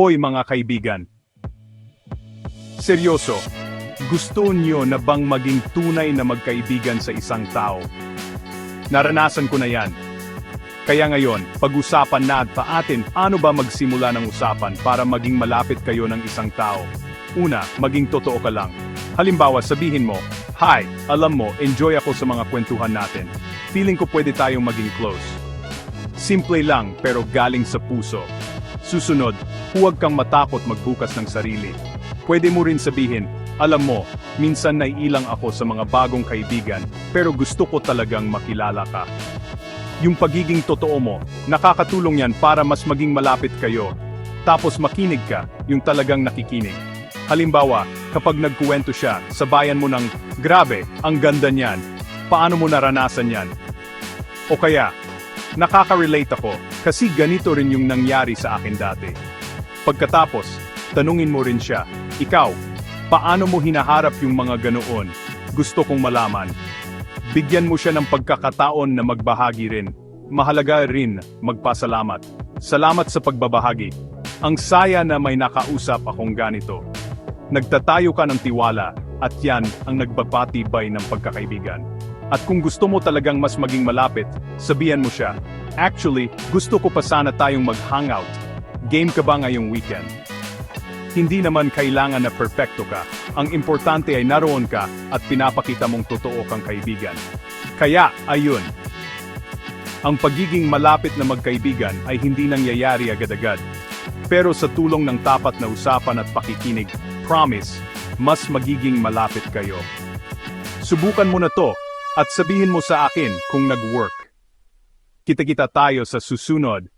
Hoy mga kaibigan. Seryoso, gusto niyo na bang maging tunay na magkaibigan sa isang tao? Naranasan ko na yan. Kaya ngayon, pag-usapan na at paatin ano ba magsimula ng usapan para maging malapit kayo ng isang tao. Una, maging totoo ka lang. Halimbawa, sabihin mo, Hi, alam mo, enjoy ako sa mga kwentuhan natin. Feeling ko pwede tayong maging close. Simple lang pero galing sa puso. Susunod, huwag kang matakot magbukas ng sarili. Pwede mo rin sabihin, alam mo, minsan naiilang ako sa mga bagong kaibigan, pero gusto ko talagang makilala ka. Yung pagiging totoo mo, nakakatulong yan para mas maging malapit kayo. Tapos makinig ka, yung talagang nakikinig. Halimbawa, kapag nagkuwento siya, sabayan mo ng, grabe, ang ganda niyan. Paano mo naranasan yan? O kaya, nakaka-relate ako, kasi ganito rin yung nangyari sa akin dati. Pagkatapos, tanungin mo rin siya, ikaw, paano mo hinaharap yung mga ganoon? Gusto kong malaman. Bigyan mo siya ng pagkakataon na magbahagi rin. Mahalaga rin magpasalamat. Salamat sa pagbabahagi. Ang saya na may nakausap akong ganito. Nagtatayo ka ng tiwala at yan ang nagbabati-bay ng pagkakaibigan. At kung gusto mo talagang mas maging malapit, sabihan mo siya, Actually, gusto ko pa sana tayong mag-hangout. Game ka ba ngayong weekend? Hindi naman kailangan na perfecto ka. Ang importante ay naroon ka at pinapakita mong totoo kang kaibigan. Kaya, ayun. Ang pagiging malapit na magkaibigan ay hindi nangyayari agad-agad. Pero sa tulong ng tapat na usapan at pakikinig, promise, mas magiging malapit kayo. Subukan mo na to, at sabihin mo sa akin kung nag-work. Kita-kita tayo sa susunod